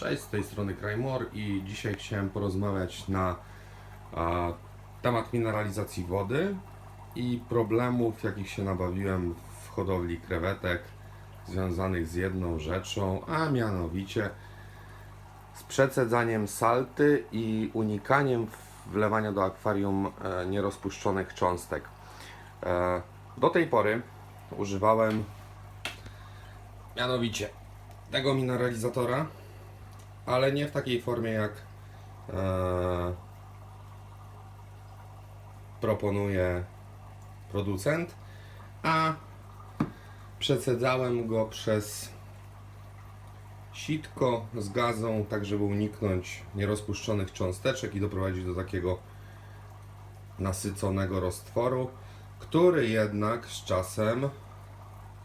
Cześć, z tej strony Krajmor i dzisiaj chciałem porozmawiać na a, temat mineralizacji wody i problemów, jakich się nabawiłem w hodowli krewetek związanych z jedną rzeczą, a mianowicie z przecedzaniem salty i unikaniem wlewania do akwarium e, nierozpuszczonych cząstek. E, do tej pory używałem mianowicie tego mineralizatora, ale nie w takiej formie jak e, proponuje producent, a przecedzałem go przez sitko z gazą, tak żeby uniknąć nierozpuszczonych cząsteczek i doprowadzić do takiego nasyconego roztworu, który jednak z czasem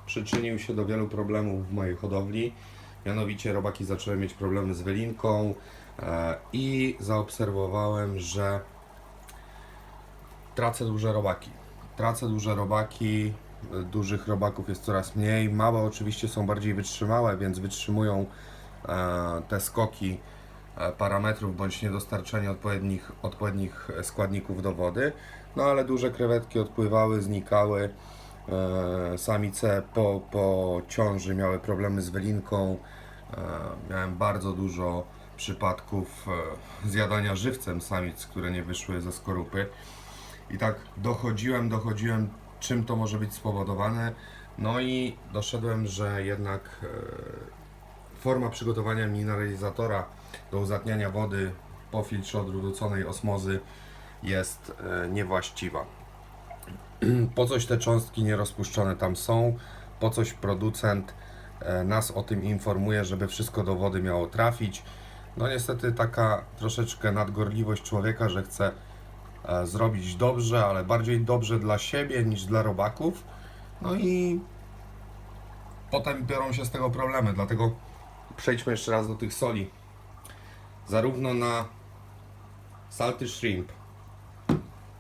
przyczynił się do wielu problemów w mojej hodowli. Mianowicie robaki zaczęły mieć problemy z wylinką e, i zaobserwowałem, że tracę duże robaki. Tracę duże robaki, e, dużych robaków jest coraz mniej. Małe oczywiście są bardziej wytrzymałe, więc wytrzymują e, te skoki parametrów bądź niedostarczenie odpowiednich, odpowiednich składników do wody. No ale duże krewetki odpływały, znikały. E, Samice po, po ciąży miały problemy z wylinką. E, Miałem bardzo dużo przypadków e, zjadania żywcem samic, które nie wyszły ze skorupy. I tak dochodziłem, dochodziłem, czym to może być spowodowane. No i doszedłem, że jednak forma przygotowania mineralizatora do uzatniania wody po filtrze odwróconej osmozy jest niewłaściwa. Po coś te cząstki nierozpuszczone tam są, po coś producent e, nas o tym informuje, żeby wszystko do wody miało trafić. No niestety taka troszeczkę nadgorliwość człowieka, że chce e, zrobić dobrze, ale bardziej dobrze dla siebie niż dla robaków. No i potem biorą się z tego problemy, dlatego przejdźmy jeszcze raz do tych soli. Zarówno na salty shrimp,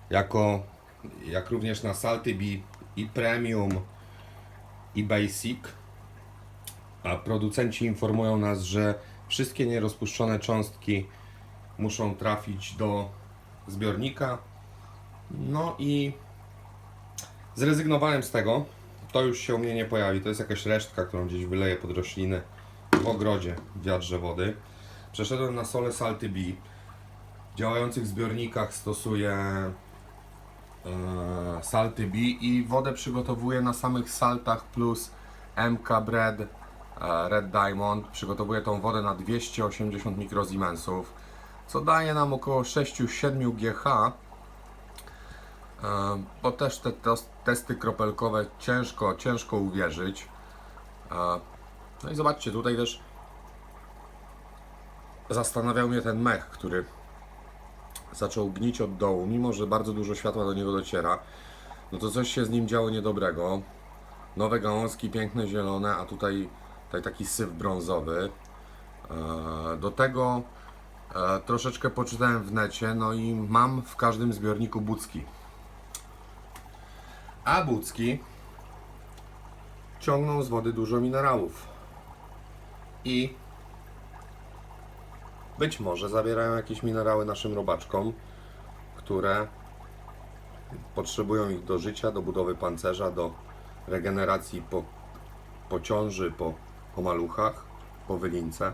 jako, jak również na salty B i premium i basic, a producenci informują nas, że wszystkie nierozpuszczone cząstki muszą trafić do zbiornika. No i zrezygnowałem z tego. To już się u mnie nie pojawi. To jest jakaś resztka, którą gdzieś wyleję pod rośliny w ogrodzie w wiatrze wody. Przeszedłem na sole Salty B. W działających zbiornikach stosuję Salty B i wodę przygotowuję na samych saltach plus MK Bread e, Red Diamond. Przygotowuję tą wodę na 280 mikrozimensów, co daje nam około 6-7 GH. E, Bo też te testy kropelkowe ciężko, ciężko uwierzyć. E, No i zobaczcie, tutaj też zastanawiał mnie ten mech, który zaczął gnić od dołu, mimo że bardzo dużo światła do niego dociera. No to coś się z nim działo niedobrego. Nowe gałązki, piękne zielone, a tutaj, tutaj taki syf brązowy. E, Do tego e, troszeczkę poczytałem w necie, no i mam w każdym zbiorniku bucki. A bucki ciągną z wody dużo minerałów. I być może zawierają jakieś minerały naszym robaczkom, które potrzebują ich do życia, do budowy pancerza, do regeneracji po, po ciąży, po, po maluchach, po wylince.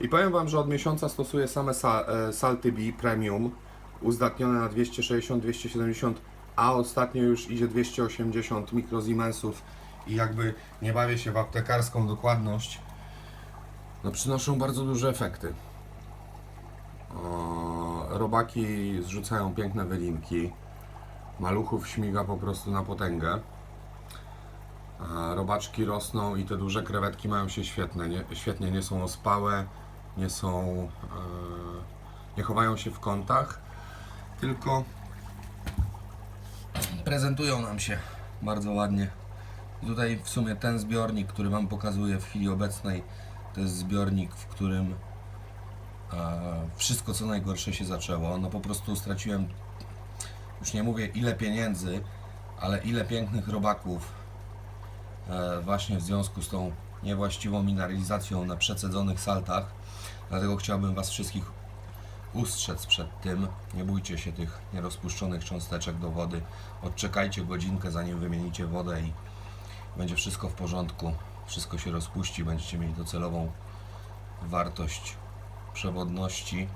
I powiem Wam, że od miesiąca stosuję same sa, e, Salty B Premium, uzdatnione na 260-270, a ostatnio już idzie 280 mikrozimensów i jakby nie bawię się w aptekarską dokładność, no przynoszą bardzo duże efekty. Robaki zrzucają piękne wylinki, maluchów śmiga po prostu na potęgę. Robaczki rosną i te duże krewetki mają się świetne, nie, świetnie, nie są ospałe, nie są, e, nie chowają się w kątach, tylko prezentują nam się bardzo ładnie. Tutaj w sumie ten zbiornik, który Wam pokazuję w chwili obecnej, to jest zbiornik, w którym e, wszystko co najgorsze się zaczęło. No po prostu straciłem, już nie mówię ile pieniędzy, ale ile pięknych robaków e, właśnie w związku z tą niewłaściwą mineralizacją na przecedzonych saltach. Dlatego chciałbym Was wszystkich ustrzec przed tym. Nie bójcie się tych nierozpuszczonych cząsteczek do wody. Odczekajcie godzinkę, zanim wymienicie wodę i będzie wszystko w porządku. Wszystko się rozpuści, będziecie mieli docelową wartość przewodności.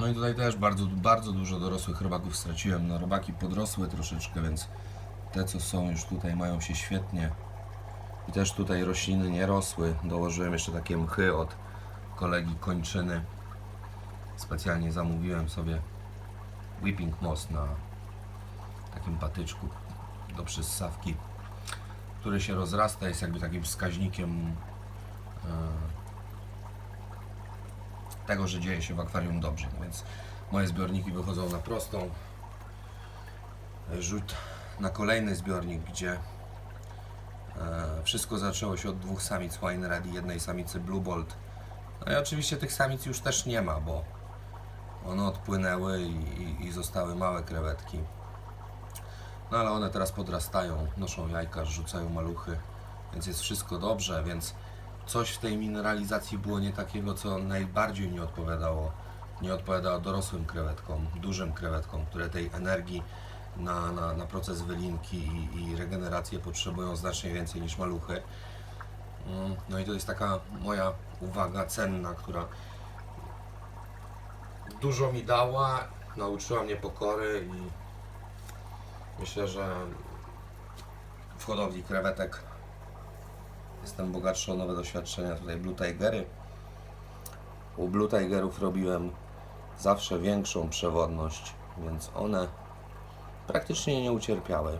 No i tutaj też bardzo, bardzo dużo dorosłych robaków straciłem. No robaki podrosły troszeczkę, więc te co są już tutaj mają się świetnie. I też tutaj rośliny nie rosły. Dołożyłem jeszcze takie mchy od kolegi kończyny. Specjalnie zamówiłem sobie whipping moss na takim patyczku do przyssawki, który się rozrasta, jest jakby takim wskaźnikiem e, tego, że dzieje się w akwarium dobrze. No więc moje zbiorniki wychodzą na prostą. Rzut na kolejny zbiornik, gdzie e, wszystko zaczęło się od dwóch samic Wine Red i jednej samicy Blue Bolt. No i oczywiście tych samic już też nie ma, bo one odpłynęły i, i, i zostały małe krewetki. No ale one teraz podrastają, noszą jajka, rzucają maluchy, więc jest wszystko dobrze, więc coś w tej mineralizacji było nie takiego, co najbardziej nie odpowiadało. Nie odpowiadało dorosłym krewetkom, dużym krewetkom, które tej energii na, na, na proces wylinki i, i regenerację potrzebują znacznie więcej niż maluchy. Mm, No i to jest taka moja uwaga cenna, która dużo mi dała, nauczyła mnie pokory i myślę, że w hodowli krewetek jestem bogatszy o nowe doświadczenia. Tutaj Blue Tigery. U Blue Tigerów robiłem zawsze większą przewodność, więc one praktycznie nie ucierpiały.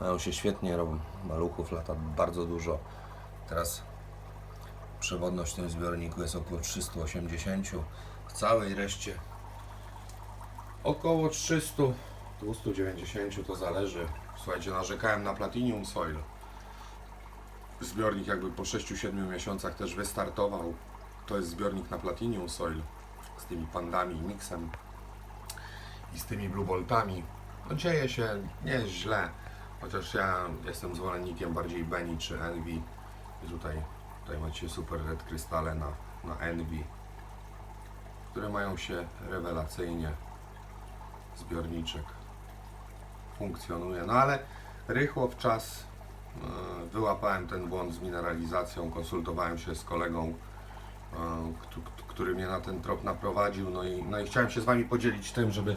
Mają się świetnie, robią maluchów, lata bardzo dużo. Teraz przewodność w tym zbiorniku jest około 380. W całej reszcie około 300, 290 to zależy. Słuchajcie, narzekałem na Platinum Soil. Zbiornik jakby po 6-7 miesiącach też wystartował. To jest zbiornik na Platinum Soil z tymi pandami, miksem i z tymi Blue Boltami. No dzieje się, nie jest źle, chociaż ja jestem zwolennikiem bardziej Beni czy Envy. I tutaj, tutaj macie super red krystale na, na Envy, które mają się rewelacyjnie. Zbiorniczek funkcjonuje, no ale rychło w czas e, wyłapałem ten błąd z mineralizacją, konsultowałem się z kolegą, e, któ- któ- który mnie na ten trop naprowadził, no i, no i chciałem się z Wami podzielić tym, żeby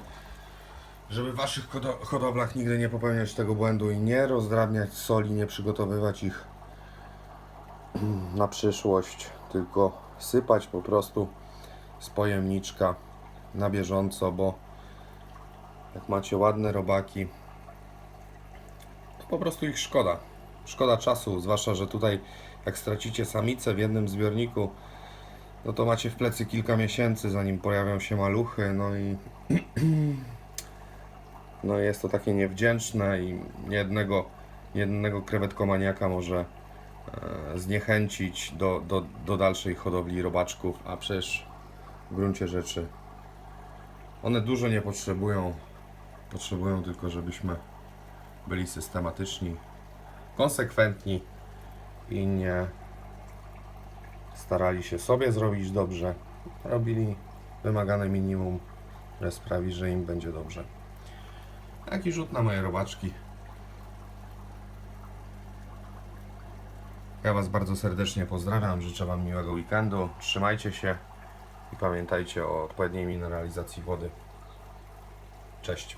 żeby w Waszych hodo- hodowlach nigdy nie popełniać tego błędu i nie rozdrabniać soli, nie przygotowywać ich na przyszłość, tylko sypać po prostu z pojemniczka na bieżąco, bo jak macie ładne robaki, po prostu ich szkoda. Szkoda czasu, zwłaszcza, że tutaj jak stracicie samicę w jednym zbiorniku, no to macie w plecy kilka miesięcy, zanim pojawią się maluchy, no i no jest to takie niewdzięczne i jednego, jednego krewetkomaniaka może e, zniechęcić do, do, do dalszej hodowli robaczków, a przecież w gruncie rzeczy one dużo nie potrzebują. Potrzebują tylko, żebyśmy byli systematyczni, konsekwentni i nie starali się sobie zrobić dobrze, robili wymagane minimum, które sprawi, że im będzie dobrze. Taki rzut na moje robaczki. Ja Was bardzo serdecznie pozdrawiam, życzę Wam miłego weekendu. Trzymajcie się i pamiętajcie o odpowiedniej mineralizacji wody. Cześć.